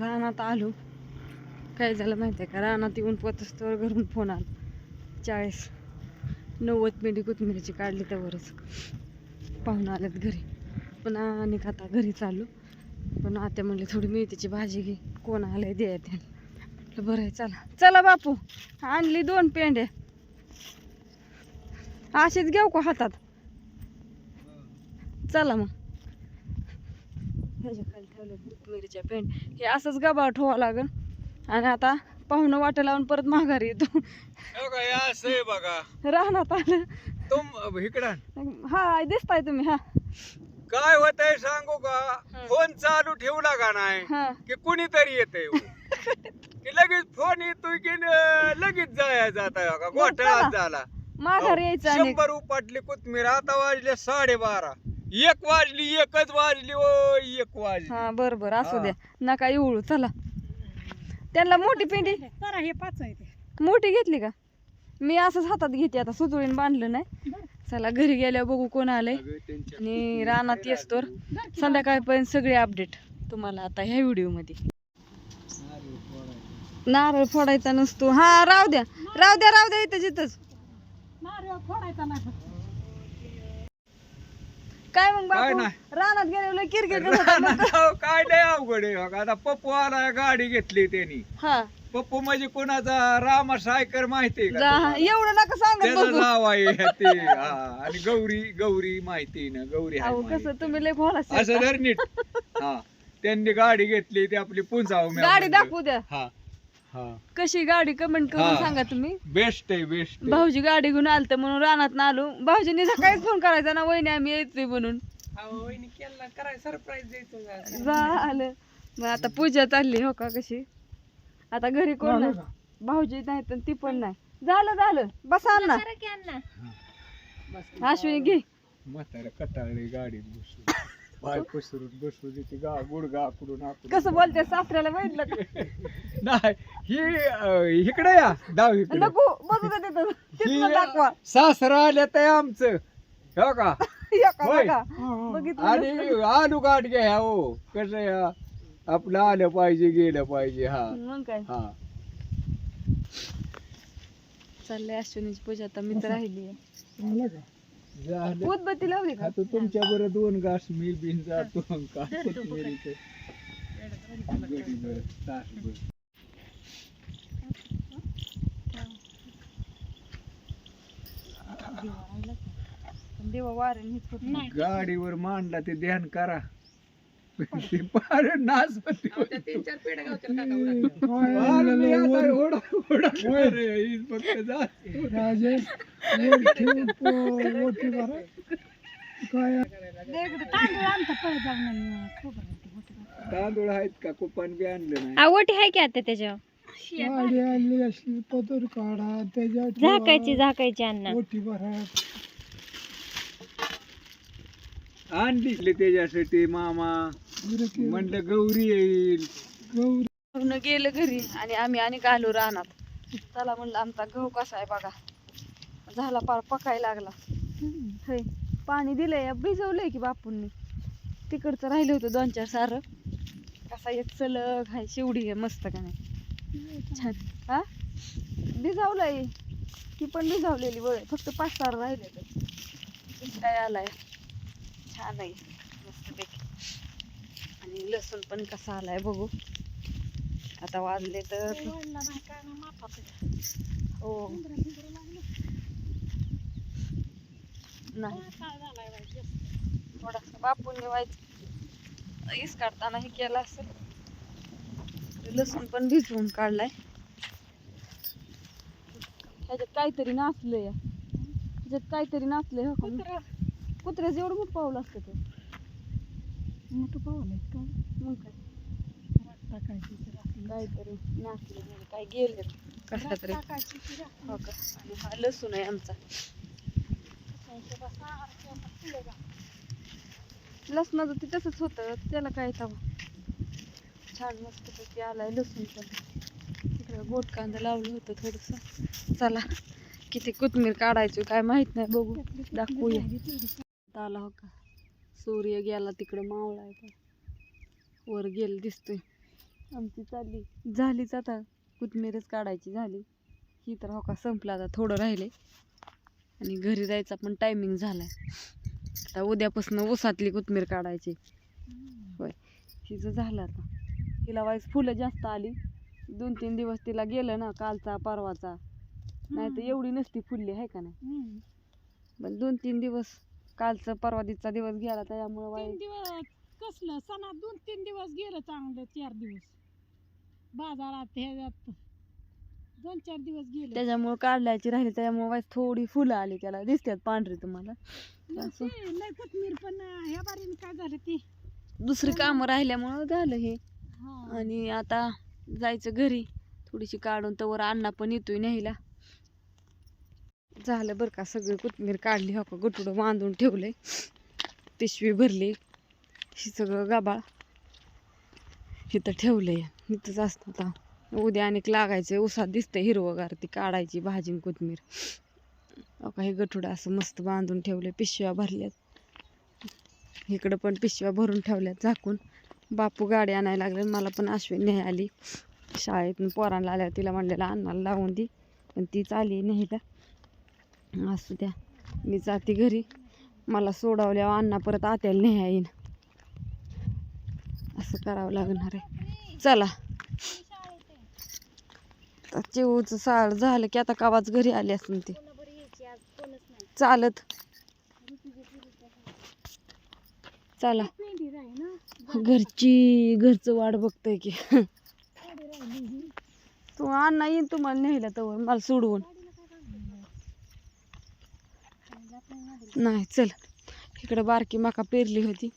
रानात आलो. काय झालं माहिती आहे का? रानात येऊन पतस्तवर घरून फोन आला. चाळीस नव्वद मिनिट कोथिंबीरची काढली त्यावरच. पाहुणं आल्यात घरी. पण आणि आता घरी चालू पण आता म्हणले थोडी मेथीची भाजी घे. कोण आलंय द्या त्याला. बरं आहे चला. चला बापू आणली दोन पेंडे असेच घेऊ का हातात? चला मग. ह्याच्या खाली ठेवलं कोथिंबीरच्या पेंड. हे असंच गबाळ ठेवावं लागन आणि आता पाहुणं वाटं लावून परत माघारी येतो. हो हे आहे बघा. आलं. तुम इकडं हा दिसताय तुम्ही हा. काय होतंय सांगू का? हं. फोन चालू ठेवला का नाही? हा. की कुणीतरी येते की लगेच फोन येतोय की न- लगेच जाया जात का? चला. घोटाळा झाला. माघारी यायचं शंभर उपाटली कोथमीर आता वाजले साडेबारा. एक वाजली एकच वाजली ओ एक वाजली. हा बर बर असू. द्या. नका येऊ चला. त्यांना मोठी पेंडी? जरा हे पाच आहे ते. मोठी घेतली का? मी असंच हातात घेते आता सुतळीन बांधलं नाही. चला घरी गेल्यावर बघू कोण आलंय. आणि रानात येस तर. संध्याकाळपर्यंत सगळे अपडेट तुम्हाला आता ह्या व्हिडिओमध्ये. नारळ फोडायचा. नसतो. हा राहू द्या. राहू द्या राहू द्या इथं जिथंच. नारळ फोडायचा नाही. काय मग काय बापू नाही. रानात गेल्यावर किरकिर करत होता मग. रानात काय लय अवघड आहे बघा. आता पप्पू आला गाडी घेतली त्यांनी हा पप्पू म्हणजे कोणाचा रामा सायकर माहितीये का जा- तुम्हाला? एवढं नका सांगत त्याचं बघू नाव आहे ते हा. आणि गौरी गौरी माहिती ना गौरी आहे अहो माहिती. कसं तुम्ही लय असं. धर नीट हा त्यांनी गाडी घेतली ती आपली पुंजाव गाडी दाखवू द्या हा हा. कशी गाडी कमेंट करून हा. सांगा तुम्ही? बेस्ट आहे बेस्ट भाऊजी गाडी घेऊन आलत म्हणून रानात ना आलो. भाऊजींनी सकाळीच फोन करायचा ना वहिनी आम्ही येतोय म्हणून. झालं मग आता पूजा चालली हो का कशी? आता घरी कोण नाही? भाऊजी नाही तर ती पण नाही. झालं झालं. बसा ना. अश्विनी घे. म्हातारा कटाळली गाडीत बसून पाय पसरून बसू देते गा गुडगा आकडून आकडून कसं बोलते सासऱ्याला बघितलं का? नाही ही इकडे या डावीकडे नको बघू दे तिथं तिथलं दाखवा. सासरा आल्या ते आमचं. हो का? एका होय. बघा बघितलं आणि आलू गाठ घ्या हो. कसं या आपलं आलं पाहिजे गेलं पाहिजे हा. मग काय? हा. चाललंय अश्विनीची पूजा आता मी तर राहिली झालं उदबत्ती लावली का आता तुमच्या बरं दोन घास मी बिन जातो का कोथिंबीरीचं. गडीभर, तासभर. देवा वारण हेच होत नाही. गाडीवर मांडला ते ध्यान करा ते पार नाच होते. पार मी आता ओढा- ओढा करे, फक्त जा. दे इकडे. तांदूळ पळ जाऊन आहेत का? कुपन बी आणलं नाही. आवटी आहे की आता त्याच्यावर? झाकायची झाकायची अण्णा. आणली त्याच्यासाठी मामा. म्हणलं गौरी येईल. पूर्ण गेलं घरी आणि आम्ही आणि आलो रानात. चला म्हणलं आमचा गहू कसा आहे बघा. झाला पार पकायला लागला. होय. पाणी दिलंय भिजवलंय की बापूंनी. तिकडचं राहिलं होतं दोन चार सारं. कसा एक सलग हाय शिवडी आहे मस्त का नाही. छान. हा? भिजवलंय. ती पण भिजवलेली बळ फक्त पाच सार राहिले काय आलाय? छान आहे. मस्तपैकी. आणि लसूण पण कसा आलाय बघू. आता वाजले तर आहे. हो. नाही. काय झालाय बाई, जास्त. थोडासा बापून व्हायचं इस काढताना हे केलं असेल. लसूण पण भिजवून काढलाय. ह्याच्यात काहीतरी नाचलंय. ह्याच्यात काहीतरी नाचलंय हो का? कुत्रं. कुत्र्याचं एवढं मोठं पाऊल असतं ते. मोठं पाऊल आहे का? मग काय. काहीतरी नाचले म्हणजे काय गेले. कसला रक्त तरी. हो का? आणि हा लसूण आहे आमचा त्याच्या बसा, आरच्या बसा, फुलं बा. लसणाचं ते तसंच होतं. त्याला काय तवा छान मस्त पैकी आलाय लसूण पण. इकडं गोट कांदा लावलं होतं थोडस. चला किती कोथमीर काढायची काय माहीत नाही बघू. दाखवूया. आला हो का? सूर्य गेला तिकडं मावळा आहे का वर गेल दिसतोय. आमची चालली. झालीच आता. कोथमीरच काढायची झाली. ही तर हो का संपला आता. थोडं राहिले आणि घरी जायचा पण टायमिंग झालाय. आता उद्यापासून ऊसातली कोथमीर काढायची. होय. हिचं झालं आता. हिला वाईस फुलं जास्त आली. दोन तीन दिवस तिला गेलं ना कालचा परवाचा. नाही तर एवढी नसती फुलली आहे का नाही? पण दोन तीन दिवस कालचं परवा दिवसचा दिवस गेला त्याच्यामुळे तीन वाईस कसलं? सणात दोन तीन दिवस गेलं चांगलं चार दिवस. बाजारात ह्याच्यात दोन चार दिवस गेले. त्याच्यामुळे काढल्याची राहिली त्याच्यामुळे वाईस थोडी फुलं आली त्याला. दिसतात पांढरी तुम्हाला. असं. ते लय कोथमीर पण ह्या बारीने काय झालं ती? दुसरी कामं राहिल्यामुळं झालं हे. हा. आणि आता जायचं घरी. थोडीशी काढून तवर अण्णा पण येतोय न्यायला. झालं बरं का सगळी कोथमीर काढली हो का? गटुडं बांधून ठेवलंय. पिशवी भरली. ही सगळं गाबाळ. इथं ठेवलंय. इथंच असतं आता. उद्या आणि लागायचं उसात दिसतं हिरवगार ती काढायची भाजी आणि कोथमीर काही हे गठुडं असं मस्त बांधून ठेवले पिशव्या भरल्यात. इकडं पण पिशव्या भरून ठेवल्यात झाकून. बापू गाडी आणायला लागले मला पण अश्विन न्याय आली. शाळेतून पोरांना आल्यावर तिला म्हणलेलं अन्नाला लावून दे. पण तीच आली का असू द्या मी जाते घरी. मला सोडवल्यावर अण्णा परत आत्याला न्याय येईन. असं करावं लागणार आहे. चला. आता चिवचं साळ झालं की आता कावाच घरी आली असून ती. चालत. चला. घरची घरचं वाट बघतोय की. पेंडी तू अण्णा येईन तुम्हाला न्यायला तर मला सोडवून. नाही चल. इकडं बारकी मका पेरली होती.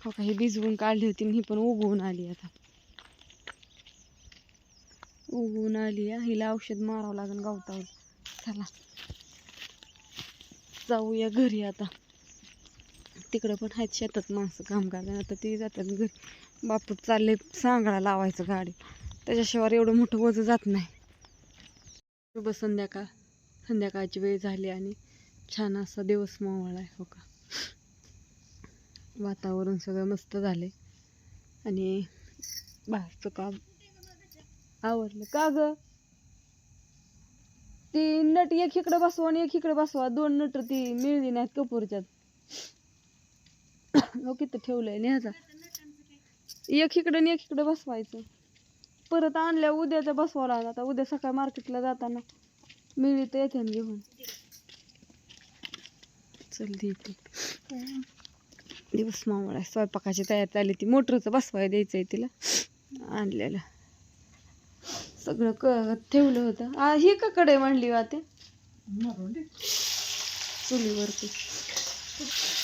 हो का हे भिजवून काढली होती आणि ही पण उगवून आली आता. उगवून आली आहे. हिला औषध मारावं लागेल गावतावर. चला. जाऊया घरी आता. तिकडं पण आहेत शेतात माणसं काम करायला आता ती जातात घरी. बापू चालले सांगळा लावायचं गाडी. त्याच्याशिवाय एवढं मोठं वजं जात नाही. शुभ संध्याकाळ. संध्याकाळची वेळ झाली आणि छान असा दिवस मावळा आहे हो का? वातावरण सगळं मस्त झाले आणि बाहेरचं काम आवडलं का ग? ती नट एक इकडे बसवा आणि एक इकडे बसवा. दोन नट ती मिळली नाहीत कपूरच्यात. हो किती ठेवलंय न्यायचा एक इकडे आणि एक इकडे बसवायचं. परत आणल्या उद्याचा बसवा लागला. आता उद्या सकाळी मार्केटला जाताना मिळली तर येते घेऊन. चल देते दिवस मावळा स्वयंपाकाची तयार झाली ती मोटरचं बसवाय द्यायचंय तिला. आणलेलं. सगळं क ठेवलं होतं. आ ही का कडे म्हणली वाते चुलीवरती.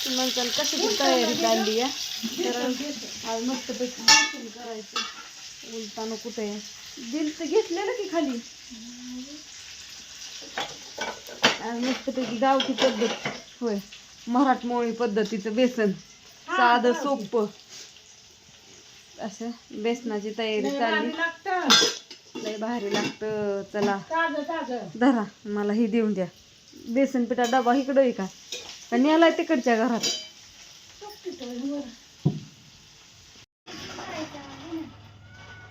म्हणतात कशाची तयारी चालली आहे? तर आज मस्तपैकी बेसन करायचं उलताना कुठे आहे दिल तर घेतलेलं की खाली? आज मस्तपैकी गावठी पद्धत. होय. मराठमोळी पद्धतीचं बेसन. साधं सोपं. असं बेसनाची तयारी चालली. लय भारी लागतं. चला. धरा मला ही देऊन द्या. बेसन पिठा डबा इकडं आहे का? का न्यालाय तिकडच्या घरात.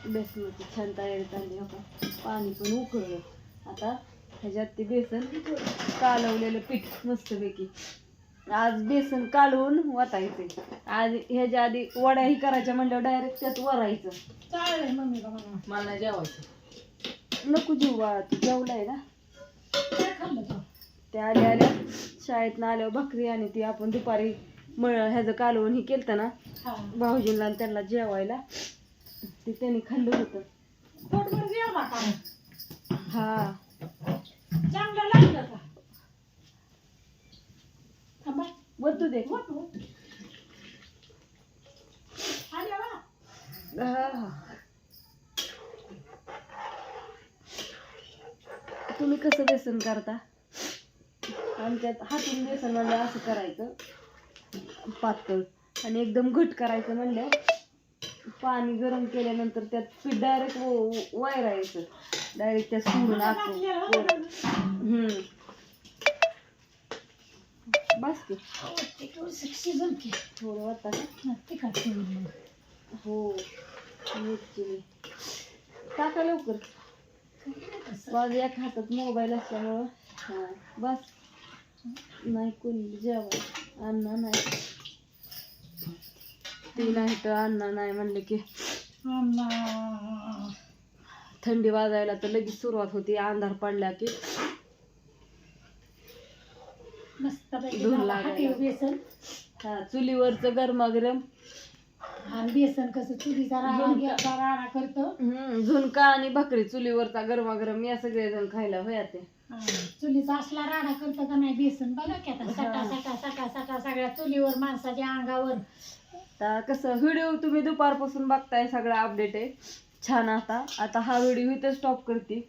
बेसनाची छान तयारी चालली हो का पाणी पण उकळलं. आता ह्याच्यात ते बेसन कालवलेलं पीठ मस्तपैकी. आज बेसन कालवून वतायचे आज ह्याच्या आधी वड्या ही करायच्या म्हणल्यावर डायरेक्ट त्यात वरायचं. चालेल मला जेवायचं. नको जीवा तू जेवलाय ना? त्या आल्या आल्या शाळेतनं आल्यावर भाकरी आणि ती आपण दुपारी मळ ह्याचं कालवून हे केलं ना हा. भाऊजींना आणि त्यांना जेवायला ते त्यांनी खाल्लं होतं. हा. चांगलं लागलं का? थांबा. वतू दे. बा. हा. तुम्ही कसं बेसन करता? आमच्यात हातून बेसन म्हणलं असं करायचं. पातळ. आणि एकदम घट करायचं म्हणलं. पाणी गरम केल्यानंतर त्यात पीठ डायरेक्ट वायरायचं डायरेक्ट त्या सोडून हम्म. बस की. ते थोडं वाटतं हो. टाका लवकर. माझ्या एक हातात मोबाईल असल्यामुळं. हा बस. नाही कोणी जेवण. अन्न नाही. ती नाही तर अन्न नाही म्हणलं की. थंडी वाजायला तर लगेच सुरुवात होती. अंधार पडला की. मस्तपैकी धूर लागायला. हा चुलीवरचं गरमागरम. आणि बेसन कसं चुलीचा राडा झुणका. घ्यायचा राडा करतो. हम्म, झुणका आणि भाकरी चुलीवरचा गरमागरम या सगळेजण खायला होया ते. चुलीचा असला राडा करतो का नाही बेसन? बघा की आता सकाळ सकाळ सकाळ सकाळ सगळ्या चुलीवर माणसाच्या अंगावर. आता कसं व्हिडिओ तुम्ही दुपारपासून बघताय सगळा अपडेट आहे. छान आता. आता हा व्हिडिओ इथं स्टॉप करते.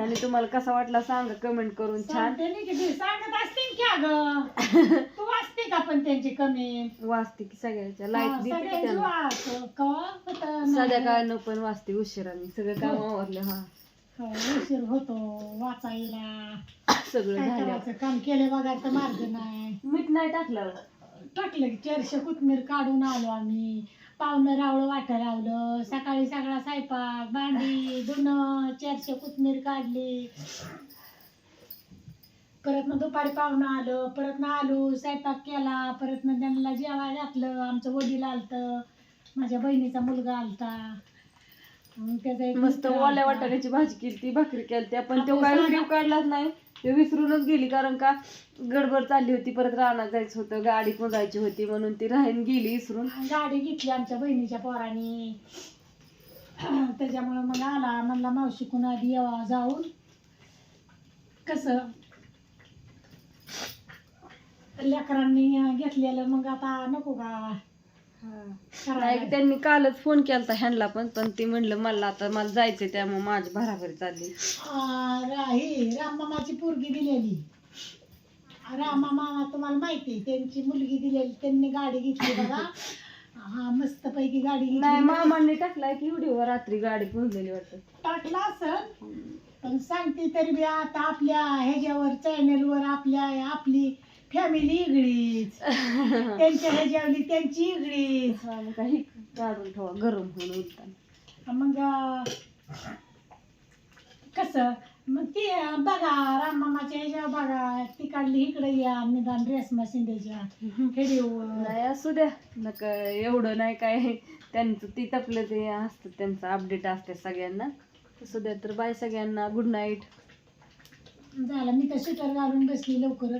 आणि तुम्हाला कसा वाटला सांगा कमेंट करून छान. सांगते नाही की ते सांगत असतील की अगं? तू वाचते का पण त्यांची कमी वाचते की सगळ्याच्या. लाइट देते की त्यांना. साध्या काळानं पण वाचते उशिराने सगळं काम आवरलं हा. उशीर होतो. वाचायला सगळं काय झालं. करायचं? काम केले बघायचं मार्ग नाही. मीठ नाही टाकलं. टाकलं की चारशे कोथमीर काढून आलो आम्ही. पावणं रावळं वाटं रावलं सकाळी सगळा स्वयंपाक भांडी धुणं चारशे कोथमीर काढली. परत मग दुपारी पाहुणं आलं परत ना आलो स्वयंपाक केला परत मग त्यांना जेवायला घातलं आमचं वडील आलतं माझ्या बहिणीचा मुलगा आलता. मग त्याचा एक मस्त मित्र ओल्या आलता. वाटाण्याची भाजी केली ती भाकरी केली ती पण तो आपलं काय व्हिडिओ काढलाच नाही ते विसरूनच गेली कारण का गडबड चालली होती परत रानात जायचं होतं गाडी पण जायची होती म्हणून ती राहीन गेली विसरून. गाडी घेतली आमच्या बहिणीच्या पोराने. त्याच्यामुळे मग आला म्हणला मावशी कुणा आधी यावा जाऊन. कसं? लेकरांनी घेतलेलं. मग आता नको का? नाही त्यांनी कालच फोन केलता ह्यांना पण पण ती म्हणलं मला आता मला जायचंय त्यामुळे माझी भराभरी चालली. ही राममामाची पोरगी दिलेली. राममामा तुम्हाला माहिती आहे, त्यांची मुलगी दिलेली त्यांनी गाडी घेतली बघा. हा मस्त पैकी गाडी नाही मामांनी टाकलाय की व्हिडिओ रात्री गाडी पुजलेली वाटत. टाकला असन पण सांगते तरी बी आता आपल्या ह्याच्यावर चॅनलवर आपल्या आपली फॅमिली इगडीच त्यांच्या ह्याच्यावरली त्यांची इगडीच काही काढून ठेवा गरम होऊन उलटा मग कसं? मग ती बघा राममामाच्या ह्याच्यावर बघा ती काढली इकडे या निदान रेसमा शिंदेच्या हेडीवर नाही असू द्या. नका एवढं नाही काय. त्यांचं ती तपलं ते असतं त्यांचं अपडेट असते सगळ्यांना. असू द्या तर बाय सगळ्यांना गुड नाईट झालं मी तर स्वेटर घालून बसली लवकर